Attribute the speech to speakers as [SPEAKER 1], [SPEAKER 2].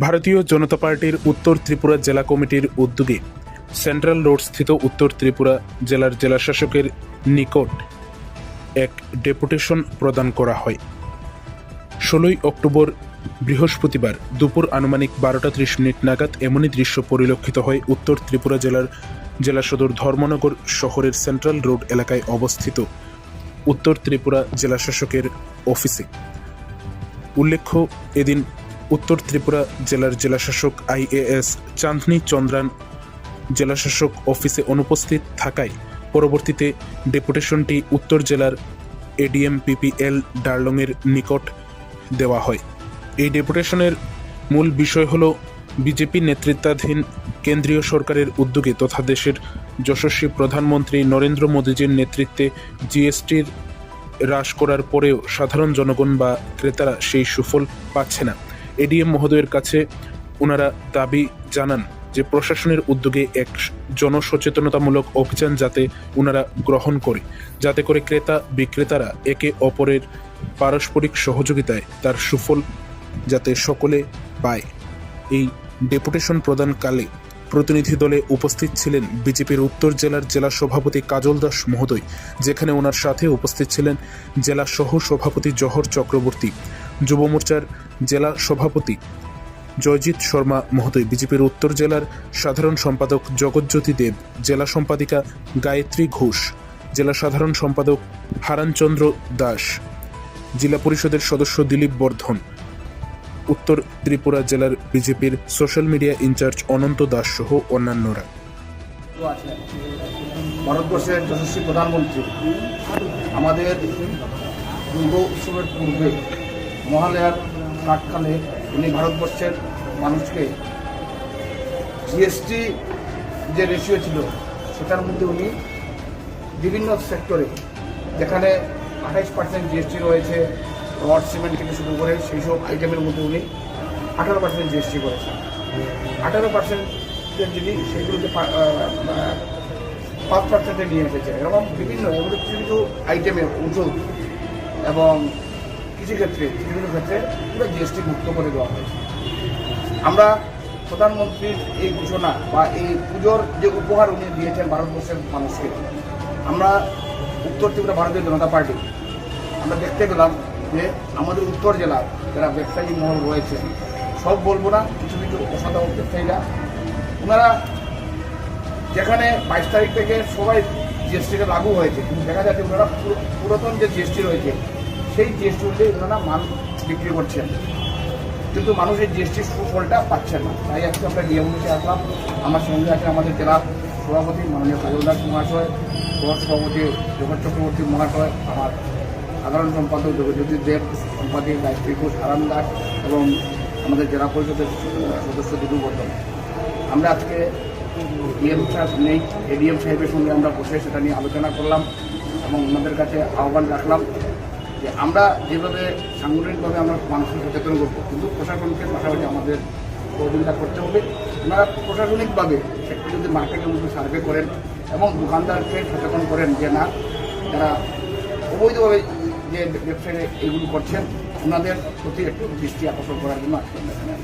[SPEAKER 1] ভারতীয় জনতা পার্টির উত্তর ত্রিপুরা জেলা কমিটির উদ্যোগে সেন্ট্রাল রোড স্থিত উত্তর ত্রিপুরা জেলার জেলাশাসকের নিকট এক ডেপুটেশন প্রদান করা হয়। ষোলোই অক্টোবর বৃহস্পতিবার দুপুর আনুমানিক বারোটা ত্রিশ মিনিট নাগাদ এমনই দৃশ্য পরিলক্ষিত হয় উত্তর ত্রিপুরা জেলার জেলা সদর ধর্মনগর শহরের সেন্ট্রাল রোড এলাকায় অবস্থিত উত্তর ত্রিপুরা জেলাশাসকের অফিসে। উল্লেখ্য, এদিন উত্তর ত্রিপুরা জেলার জেলাশাসক আইএএস চাঁদনি চন্দ্রান জেলাশাসক অফিসে অনুপস্থিত থাকায় পরবর্তীতে ডেপুটেশনটি উত্তর জেলার এডিএম পিপিএল ডার্লংয়ের নিকট দেওয়া হয়। এই ডেপুটেশনের মূল বিষয় হল বিজেপি নেতৃত্বাধীন কেন্দ্রীয় সরকারের উদ্যোগে তথা দেশের যশস্বী প্রধানমন্ত্রী নরেন্দ্র মোদীজির নেতৃত্বে জিএসটির হ্রাস করার পরেও সাধারণ জনগণ বা ক্রেতারা সেই সুফল পাচ্ছে না। এডিএম মহোদয়ের কাছে ওনারা দাবি জানান যে প্রশাসনের উদ্যোগে এক জনসচেতনতামূলক অভিযান যাতে ওনারা গ্রহণ করে, যাতে করে ক্রেতা বিক্রেতারা একে অপরের পারস্পরিক সহযোগিতায় তার সুফল যাতে সকলে পায়। এই ডেপুটেশন প্রদানকালে প্রতিনিধি দলে উপস্থিত ছিলেন বিজেপির উত্তর জেলার জেলা সভাপতি কাজল দাস মহোদয়, যেখানে ওনার সাথে উপস্থিত ছিলেন জেলা সহ সভাপতি জহর চক্রবর্তী। যুব মোর্চার জেলা সভাপতি জয়জিৎ শর্মা মহোদয়। বিজেপির উত্তর জেলার সাধারণ সম্পাদক জগজ্যোতি দেব, জেলা সম্পাদিকা গায়ত্রী ঘোষ, জেলা সাধারণ সম্পাদক হারানচন্দ্র দাস, জেলা পরিষদের সদস্য দিলীপ বর্ধন। উত্তর ত্রিপুরা জেলার বিজেপির social media incharge Ananta Das সহ অন্যান্যরা।
[SPEAKER 2] ভারতবর্ষের যশস্বী প্রধানমন্ত্রী, আমাদের দুর্গ উৎসবের পূর্বে মহালয়ার প্রাককালে উনি ভারতবর্ষের মানুষকে জিএসটি যে রেশিও ছিল, সেটার মধ্যে উনি বিভিন্ন সেক্টরে যেখানে আঠাইশ পার্সেন্ট জিএসটি রয়েছে, রড সিমেন্ট থেকে শুরু করে সেই সব আইটেমের মধ্যে উনি আঠারো পার্সেন্ট জিএসটি করেছেন। আঠারো পার্সেন্টের যদি সেগুলোকে পাঁচ পার্সেন্টে নিয়ে এসেছে। এরকম বিভিন্ন কিছু কিছু আইটেমে ওষুধ এবং কৃষিক্ষেত্রে বিভিন্ন ক্ষেত্রে পুরো জিএসটি মুক্ত করে দেওয়া হয়েছে। আমরা প্রধানমন্ত্রীর এই ঘোষণা বা এই পুজোর যে উপহার উনি দিয়েছেন ভারতবর্ষের মানুষকে, আমরা উত্তর ত্রিপুরা ভারতীয় জনতা পার্টি, আমরা দেখতে পেলাম যে আমাদের উত্তর জেলার যারা ব্যবসায়ী মহল রয়েছে, সব বলব না, কিছু কিছু অসাধারণ ব্যবসায়ীরা। ওনারা যেখানে বাইশ তারিখ থেকে সবাই জিএসটিটা লাগু হয়েছে, কিন্তু দেখা যাচ্ছে ওনারা পুরো- পুরাতন যে জিএসটি রয়েছে সেই জিএসটি অনুযায়ী ওনারা মাল বিক্রি করছেন। কিন্তু মানুষ এই জিএসটির সুফলটা পাচ্ছেন না। তাই আজকে আমরা ডিএম অফিসে আসলাম। আমার সঙ্গে আছে আমাদের জেলা সভাপতি মাননীয় কাজল দাস মহাশয় সভাপতি জগৎ চক্রবর্তী মহাশয়, আমার সাধারণ সম্পাদক জগজ্যোতি দেব, সম্পাদক গায়ত্রী ঘোষ আরাম দাস এবং আমাদের জেলা পরিষদের সদস্য দিদু বর্ধন। আমরা আজকে ডিএম সাহেব নেই, এডিএম সাহেবের সঙ্গে আমরা বসে সেটা নিয়ে আলোচনা করলাম এবং ওনাদের কাছে আহ্বান রাখলাম। যে আমরা যেভাবে সাংগঠনিকভাবে আমরা মানুষকে সচেতন করব, কিন্তু প্রশাসনকে পাশাপাশি আমাদের সহযোগিতা করতে হবে ওনারা প্রশাসনিকভাবে একটু যদি মার্কেটের মধ্যে সার্ভে করেন এবং দোকানদারকে সচেতন করেন যে না, যারা অবৈধভাবে যে ব্যবসায়ী এগুলো করছেন, ওনাদের প্রতি একটু দৃষ্টি আকর্ষণ করার জন্য এখানে।